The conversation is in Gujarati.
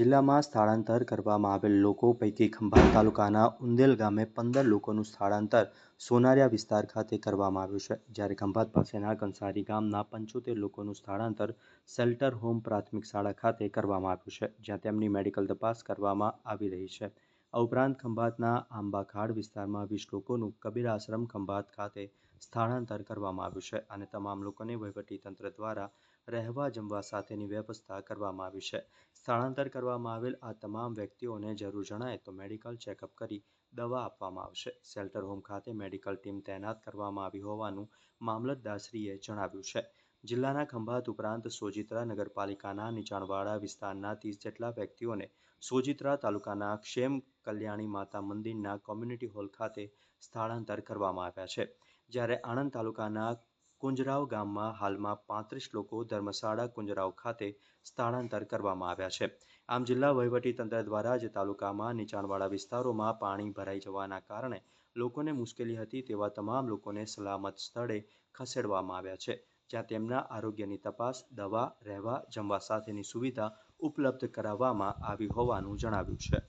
જિલ્લામાં સ્થળાંતર કરવામાં આવેલ લોકો પૈકી ખંભાત તાલુકાના ઉંદેલ ગામે પંદર લોકોનું સ્થળાંતર સોનારિયા વિસ્તાર ખાતે કરવામાં આવ્યું છે. જ્યારે ખંભાત પાસેના કંસારી ગામના પંચોતેર લોકોનું સ્થળાંતર શેલ્ટર હોમ પ્રાથમિક શાળા ખાતે કરવામાં આવ્યું છે, જ્યાં તેમની મેડિકલ તપાસ કરવામાં આવી રહી છે. આ ઉપરાંત ખંભાતના આંબાખાડ વિસ્તારમાં વીસ લોકોનું કબીર આશ્રમ ખંભાત ખાતે સ્થળાંતર કરવામાં આવ્યું છે અને તમામ લોકોને વહીવટીતંત્ર દ્વારા રહેવા જમવા સાથેની વ્યવસ્થા કરવામાં આવી છે. સ્થળાંતર કરવામાં આવેલ આ તમામ વ્યક્તિઓને જરૂર જણાય તો મેડિકલ ચેકઅપ કરી દવા આપવામાં આવશે. શેલ્ટર હોમ ખાતે મેડિકલ ટીમ તૈનાત કરવામાં આવી હોવાનું મામલતદારશ્રીએ જણાવ્યું છે. જિલ્લાના ખંભાત ઉપરાંત સોજિત્રા નગરપાલિકાના નીચાણવાળા વિસ્તારના ત્રીસ જેટલા વ્યક્તિઓને સોજિત્રા તાલુકાના ક્ષેમ કલ્યાણી માતા મંદિરના કોમ્યુનિટી હોલ ખાતે સ્થળાંતર કરવામાં આવ્યા છે. જ્યારે આણંદ તાલુકાના કુંજરાવ ગામમાં હાલમાં પાંત્રીસ લોકો ધર્મશાળા કુંજરાવ ખાતે સ્થળાંતર કરવામાં આવ્યા છે. આમ જિલ્લા વહીવટીતંત્ર દ્વારા જ તાલુકામાં નીચાણવાળા વિસ્તારોમાં પાણી ભરાઈ જવાના કારણે લોકોને મુશ્કેલી હતી તેવા તમામ લોકોને સલામત સ્થળે ખસેડવામાં આવ્યા છે. જ્યાં તેમના આરોગ્યની તપાસ, દવા, રહેવા, જમવા સાથેની સુવિધા ઉપલબ્ધ કરાવવામાં આવી હોવાનું જણાવ્યું છે.